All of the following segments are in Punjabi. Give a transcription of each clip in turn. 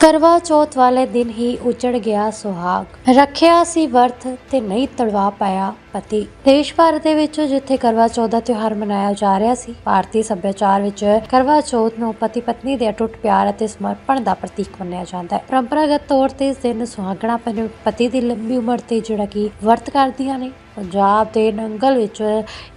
ਕਰਵਾ ਚੌਥ ਵਾਲੇ ਦਿਨ ਹੀ ਉਜੜ ਗਿਆ ਸੁਹਾਗ। ਰੱਖਿਆ ਸੀ ਵਰਤ ਤੇ ਨਹੀਂ ਤੜਵਾ ਪਾਇਆ ਪਤੀ। ਦੇਸ਼ ਭਰ ਦੇ ਵਿੱਚ ਜਿੱਥੇ ਕਰਵਾ ਚੌਥ ਦਾ ਤਿਉਹਾਰ ਮਨਾਇਆ ਜਾ ਰਿਹਾ ਸੀ, ਭਾਰਤੀ ਸੱਭਿਆਚਾਰ ਵਿੱਚ ਕਰਵਾ ਚੌਥ ਨੂੰ ਪਤੀ ਪਤਨੀ ਦੇ ਅਟੁੱਟ ਪਿਆਰ ਅਤੇ ਸਮਰਪਣ ਦਾ ਪ੍ਰਤੀਕ ਮੰਨਿਆ ਜਾਂਦਾ ਹੈ। ਪਰੰਪਰਾਗਤ ਤੌਰ ਤੇ ਇਸ ਦਿਨ ਸੁਹਾਗਣਾ ਆਪਣੇ ਪਤੀ ਦੀ ਲੰਬੀ ਉਮਰ ਤੇ ਜਿਹੜਾ ਕਿ ਵਰਤ ਕਰਦੀਆਂ ਨੇ। ਪੰਜਾਬ ਦੇ ਨੰਗਲ ਵਿੱਚ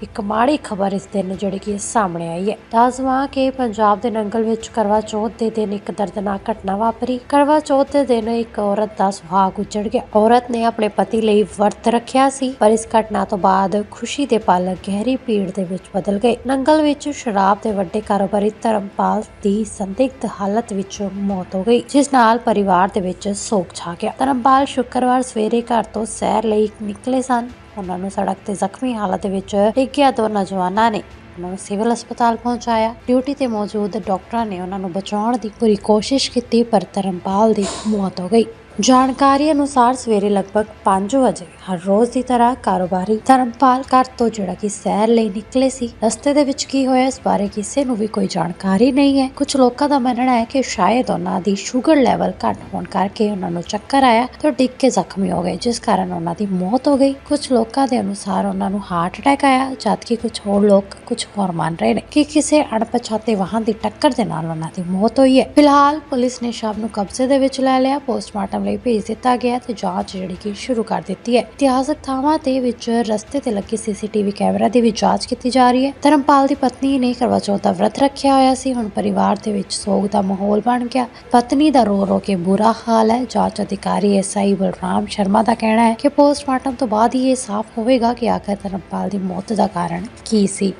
ਇੱਕ ਮਾੜੀ ਖਬਰ ਇਸ ਦਿਨ ਜਿਹੜੀ ਕਿ ਸਾਹਮਣੇ ਆਈ ਹੈ। ਦੱਸਵਾਂ ਕਿ ਪੰਜਾਬ ਦੇ ਨੰਗਲ ਵਿੱਚ ਕਰਵਾ ਚੌਥ ਦੇ ਦਿਨ ਇੱਕ ਦਰਦਨਾਕ ਘਟਨਾ ਵਾਪਰੀ। ਕਰਵਾ ਚੌਥ ਦੇ ਦਿਨ ਇੱਕ ਔਰਤ ਦਾ ਸੁਹਾਗ ਉੱਜੜ ਗਿਆ। ਔਰਤ ਨੇ ਆਪਣੇ ਪਤੀ ਲਈ ਵਰਤ ਰੱਖਿਆ ਸੀ, ਪਰ ਇਸ ਘਟਨਾ ਤੋਂ ਬਾਅਦ ਖੁਸ਼ੀ ਦੇ ਪਲ ਗਹਿਰੀ ਪੀੜ ਦੇ ਵਿੱਚ ਬਦਲ ਗਏ। ਨੰਗਲ ਵਿੱਚ ਸ਼ਰਾਬ ਦੇ ਵੱਡੇ ਕਾਰੋਬਾਰੀ ਧਰਮਪਾਲ ਦੀ ਸੰਦਿਗਧ ਹਾਲਤ ਵਿੱਚ ਮੌਤ ਹੋ ਗਈ, ਜਿਸ ਨਾਲ ਪਰਿਵਾਰ ਦੇ ਵਿੱਚ ਸੋਗ ਛਾ ਗਿਆ। ਧਰਮਪਾਲ ਸ਼ੁੱਕਰਵਾਰ ਸਵੇਰੇ ਘਰ ਤੋਂ ਸੈਰ ਲਈ ਨਿਕਲੇ ਸਨ। ਉਹਨਾਂ ਨੂੰ ਸੜਕ ਤੇ ਜ਼ਖਮੀ ਹਾਲਤ ਵਿੱਚ ਡਿੱਗਿਆ ਦੋ ਨੌਜਵਾਨਾਂ ਨੇ। ਉਹਨਾਂ ਨੂੰ ਸਿਵਲ ਹਸਪਤਾਲ ਪਹੁੰਚਾਇਆ। ਡਿਊਟੀ ਤੇ ਮੌਜੂਦ ਡਾਕਟਰਾਂ ਨੇ ਉਹਨਾਂ ਨੂੰ ਬਚਾਉਣ ਦੀ ਪੂਰੀ ਕੋਸ਼ਿਸ਼ ਕੀਤੀ, ਪਰ ਧਰਮਪਾਲ ਦੀ ਮੌਤ ਹੋ ਗਈ। ਜਾਣਕਾਰੀ ਅਨੁਸਾਰ ਸਵੇਰੇ ਲਗਭਗ 5 ਵਜੇ ਹਰ ਰੋਜ਼ ਦੀ ਤਰ੍ਹਾਂ ਕਾਰੋਬਾਰੀ ਧਰਮਪਾਲ ਘਰ ਤੋਂ ਜਿਹੜਾ ਕਿ ਸੈਰ ਲਈ ਨਿਕਲੇ ਸੀ। ਰਸਤੇ ਦੇ ਵਿੱਚ ਕੀ ਹੋਇਆ, ਇਸ ਬਾਰੇ ਕਿਸੇ ਨੂੰ ਵੀ ਕੋਈ ਜਾਣਕਾਰੀ ਨਹੀਂ ਹੈ। ਕੁਝ ਲੋਕਾਂ ਦਾ ਮੰਨਣਾ ਹੈ ਕਿ ਸ਼ਾਇਦ ਉਹਨਾਂ ਦੀ ਸ਼ੂਗਰ ਲੈਵਲ ਘੱਟ ਹੋਣ ਕਰਕੇ ਉਹਨਾਂ ਨੂੰ ਚੱਕਰ ਆਇਆ ਤੇ ਡਿੱਗ ਕੇ ਜ਼ਖਮੀ ਹੋ ਗਏ, ਜਿਸ ਕਾਰਨ ਉਹਨਾਂ ਦੀ ਮੌਤ ਹੋ ਗਈ। ਕੁਝ ਲੋਕਾਂ ਦੇ ਅਨੁਸਾਰ ਉਹਨਾਂ ਨੂੰ ਹਾਰਟ ਅਟੈਕ ਆਇਆ, ਜਦਕਿ ਕੁਝ ਹੋਰ ਲੋਕ ਕੁਝ ਹੋਰ ਮੰਨ ਰਹੇ ਨੇ ਕਿ ਕਿਸੇ ਅਣਪਛਾਤੇ ਵਾਹਨ ਦੀ ਟੱਕਰ ਦੇ ਨਾਲ ਉਹਨਾਂ ਦੀ ਮੌਤ ਹੋਈ ਹੈ। ਫਿਲਹਾਲ ਪੁਲਿਸ ਨੇ ਸ਼ਵ ਨੂੰ ਕਬਜ਼ੇ ਦੇ ਵਿੱਚ ਲੈ ਲਿਆ, ਪੋਸਟਮਾਰਟਮ ਲਈ ਭੇਜ ਦਿੱਤਾ ਗਿਆ ਤੇ ਜਾਂਚ ਜਿਹੜੀ ਕਿ ਸ਼ੁਰੂ ਕਰ ਦਿੱਤੀ ਹੈ। ਇਤਿਹਾਸਕ ਥਾਵਾਂ ਤੇ ਵਿੱਚ ਰਸਤੇ ਤੇ ਲੱਗੇ ਸੀਸੀਟੀਵੀ ਕੈਮਰਾ ਦੀ ਵੀ ਜਾਂਚ ਕੀਤੀ ਜਾ ਰਹੀ ਹੈ। ਧਰਮਪਾਲ ਦੀ ਪਤਨੀ ਨੇ ਕਰਵਾ ਚੌਥ ਦਾ ਵਰਤ ਰੱਖਿਆ ਹੋਇਆ ਸੀ। ਹੁਣ ਪਰਿਵਾਰ ਦੇ ਵਿੱਚ ਸੋਗ ਦਾ ਮਾਹੌਲ ਬਣ ਗਿਆ। ਪਤਨੀ ਦਾ ਰੋ ਰੋ ਕੇ ਬੁਰਾ ਹਾਲ ਹੈ। ਜਾਂਚ ਅਧਿਕਾਰੀ ਐਸਆਈ ਬਲਰਾਮ ਸ਼ਰਮਾ ਦਾ ਕਹਿਣਾ ਹੈ ਕਿ ਪੋਸਟਮਾਰਟਮ ਤੋਂ ਬਾਅਦ ਹੀ ਇਹ ਸਾਫ਼ ਹੋਵੇਗਾ ਕਿ ਆਖਰ ਧਰਮਪਾਲ ਦੀ ਮੌਤ ਦਾ ਕਾਰਨ ਕੀ ਸੀ।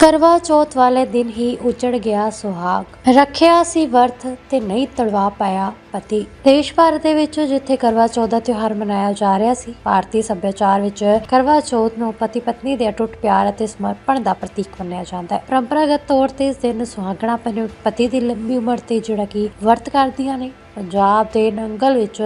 ਕਰਵਾ ਚੌਥ ਵਾਲੇ ਦਿਨ ਹੀ ਉਜੜ ਗਿਆ ਸੁਹਾਗ। ਰੱਖਿਆ ਸੀ ਵਰਤ ਤੇ ਨਹੀਂ ਤੜਵਾ ਪਾਇਆ ਪਤੀ। ਦੇਸ਼ ਭਰ ਦੇ ਵਿੱਚ ਜਿੱਥੇ ਕਰਵਾ ਚੌਥ ਦਾ ਤਿਉਹਾਰ ਮਨਾਇਆ ਜਾ ਰਿਹਾ ਸੀ, ਭਾਰਤੀ ਸੱਭਿਆਚਾਰ ਵਿੱਚ ਕਰਵਾ ਚੌਥ ਨੂੰ ਪਤੀ ਪਤਨੀ ਦੇ ਅਟੁੱਟ ਪਿਆਰ ਅਤੇ ਸਮਰਪਣ ਦਾ ਪ੍ਰਤੀਕ ਮੰਨਿਆ ਜਾਂਦਾ ਹੈ। ਪਰੰਪਰਾਗਤ ਤੌਰ ਤੇ ਇਸ ਦਿਨ ਸੁਹਾਗਣਾ ਆਪਣੇ ਪਤੀ ਦੀ ਲੰਬੀ ਉਮਰ ਤੇ ਜਿਹੜਾ ਕਿ ਵਰਤ ਕਰਦੀਆਂ ਨੇ। ਪੰਜਾਬ ਦੇ ਨੰਗਲ ਵਿੱਚ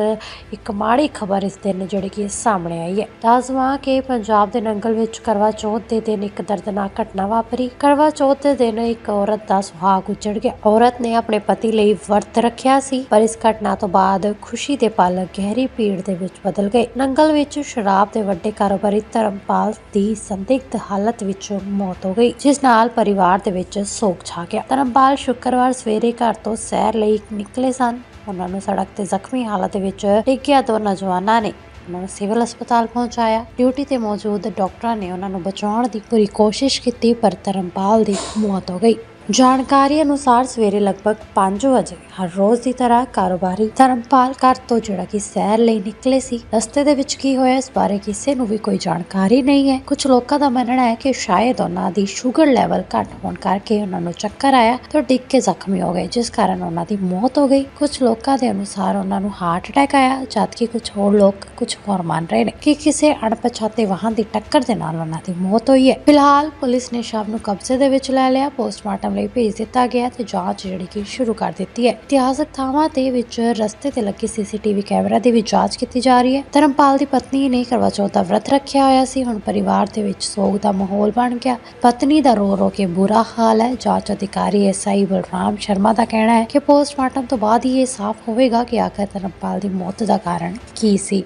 ਇੱਕ ਮਾੜੀ ਖਬਰ ਇਸ ਦਿਨ ਜਿਹੜੀ ਕਿ ਸਾਹਮਣੇ ਆਈ ਹੈ। ਦੱਸਵਾਂ ਕਿ ਪੰਜਾਬ ਦੇ ਨੰਗਲ ਵਿੱਚ ਕਰਵਾ ਚੌਥ ਦੇ ਦਿਨ ਇੱਕ ਦਰਦਨਾਕ ਘਟਨਾ ਵਾਪਰੀ। ਕਰਵਾ ਚੌਥ ਦੇ ਦਿਨ ਇੱਕ ਔਰਤ ਦਾ ਸੁਹਾਗ ਉੱਜੜ ਗਿਆ। ਔਰਤ ਨੇ ਆਪਣੇ ਪਤੀ ਲਈ ਵਰਤ ਰੱਖਿਆ ਸੀ, ਪਰ ਇਸ ਘਟਨਾ ਤੋਂ ਬਾਅਦ ਖੁਸ਼ੀ ਦੇ ਪਲ ਗਹਿਰੀ ਪੀੜ ਦੇ ਵਿੱਚ ਬਦਲ ਗਏ। ਨੰਗਲ ਵਿੱਚ ਸ਼ਰਾਬ ਦੇ ਵੱਡੇ ਕਾਰੋਬਾਰੀ ਧਰਮਪਾਲ ਦੀ ਸੰਦਿਗਧ ਹਾਲਤ ਵਿੱਚ ਮੌਤ ਹੋ ਗਈ, ਜਿਸ ਨਾਲ ਪਰਿਵਾਰ ਦੇ ਵਿੱਚ ਸੋਗ ਛਾ ਗਿਆ। ਧਰਮਪਾਲ ਸ਼ੁੱਕਰਵਾਰ ਸਵੇਰੇ ਘਰ ਤੋਂ ਸੈਰ ਲਈ ਨਿਕਲੇ ਸਨ। ਉਹਨਾਂ ਨੂੰ ਸੜਕ ਤੇ ਜ਼ਖਮੀ ਹਾਲਤ ਵਿੱਚ ਡਿੱਗਿਆ ਦੋ ਨੌਜਵਾਨਾਂ ਨੇ। ਉਹਨਾਂ ਨੂੰ ਸਿਵਲ ਹਸਪਤਾਲ ਪਹੁੰਚਾਇਆ। ਡਿਊਟੀ ਤੇ ਮੌਜੂਦ ਡਾਕਟਰਾਂ ਨੇ ਉਹਨਾਂ ਨੂੰ ਬਚਾਉਣ ਦੀ ਪੂਰੀ ਕੋਸ਼ਿਸ਼ ਕੀਤੀ, ਪਰ ਧਰਮਪਾਲ ਦੀ ਮੌਤ ਹੋ ਗਈ। ਜਾਣਕਾਰੀ ਅਨੁਸਾਰ ਸਵੇਰੇ ਲਗਭਗ 5 ਵਜੇ ਹਰ ਰੋਜ਼ ਦੀ ਤਰ੍ਹਾਂ ਕਾਰੋਬਾਰੀ ਧਰਮਪਾਲ ਘਰ ਤੋਂ ਜਿਹੜਾ ਕਿ ਸੈਰ ਲਈ ਨਿਕਲੇ ਸੀ। ਰਸਤੇ ਦੇ ਵਿੱਚ ਕੀ ਹੋਇਆ, ਇਸ ਬਾਰੇ ਕਿਸੇ ਨੂੰ ਵੀ ਕੋਈ ਜਾਣਕਾਰੀ ਨਹੀਂ ਹੈ। ਕੁਝ ਲੋਕਾਂ ਦਾ ਮੰਨਣਾ ਹੈ ਕਿ ਸ਼ਾਇਦ ਉਹਨਾਂ ਦੀ ਸ਼ੂਗਰ ਲੈਵਲ ਘੱਟ ਹੋਣ ਕਰਕੇ ਉਹਨਾਂ ਨੂੰ ਚੱਕਰ ਆਇਆ ਤੇ ਡਿੱਗ ਕੇ ਜ਼ਖਮੀ ਹੋ ਗਏ, ਜਿਸ ਕਾਰਨ ਉਹਨਾਂ ਦੀ ਮੌਤ ਹੋ ਗਈ। ਕੁਝ ਲੋਕਾਂ ਦੇ ਅਨੁਸਾਰ ਉਹਨਾਂ ਨੂੰ ਹਾਰਟ ਅਟੈਕ ਆਇਆ ਜਦਕਿ ਕੁਝ ਹੋਰ ਲੋਕ ਕੁਝ ਹੋਰ ਮੰਨ ਰਹੇ ਨੇ ਕਿ ਕਿਸੇ ਅਣਪਛਾਤੇ ਵਾਹਨ ਦੀ ਟੱਕਰ ਦੇ ਨਾਲ ਉਹਨਾਂ ਦੀ ਮੌਤ ਹੋਈ ਹੈ। ਫਿਲਹਾਲ ਪੁਲਿਸ ਨੇ ਸ਼ਵ ਨੂੰ ਕਬਜ਼ੇ ਦੇ ਵਿੱਚ ਲੈ ਲਿਆ, ਪੋਸਟਮਾਰਟਮ ਲਈ ਭੇਜ ਦਿੱਤਾ ਗਿਆ ਤੇ ਜਾਂਚ ਜਿਹੜੀ ਕਿ ਸ਼ੁਰੂ ਕਰ ਦਿੱਤੀ ਹੈ। ਇਤਿਹਾਸਕ ਥਾਵਾਂ ਤੇ ਵਿੱਚ ਰਸਤੇ ਤੇ ਲੱਗੇ ਸੀਸੀਟੀਵੀ ਕੈਮਰਾ ਦੀ ਵੀ ਜਾਂਚ ਕੀਤੀ ਜਾ ਰਹੀ ਹੈ। ਧਰਮਪਾਲ ਦੀ ਪਤਨੀ ਨੇ ਕਰਵਾ ਚੌਥ ਦਾ ਵਰਤ ਰੱਖਿਆ ਹੋਇਆ ਸੀ। ਹੁਣ ਪਰਿਵਾਰ ਦੇ ਵਿੱਚ ਸੋਗ ਦਾ ਮਾਹੌਲ ਬਣ ਗਿਆ। ਪਤਨੀ ਦਾ ਰੋ ਰੋ ਕੇ ਬੁਰਾ ਹਾਲ ਹੈ। ਜਾਂਚ ਅਧਿਕਾਰੀ ਐਸਆਈ ਬਲਰਾਮ ਸ਼ਰਮਾ ਦਾ ਕਹਿਣਾ ਹੈ ਕਿ ਪੋਸਟਮਾਰਟਮ ਤੋਂ ਬਾਅਦ ਹੀ ਇਹ ਸਾਫ਼ ਹੋਵੇਗਾ ਕਿ ਆਖਰ ਧਰਮਪਾਲ ਦੀ ਮੌਤ ਦਾ ਕਾਰਨ ਕੀ ਸੀ।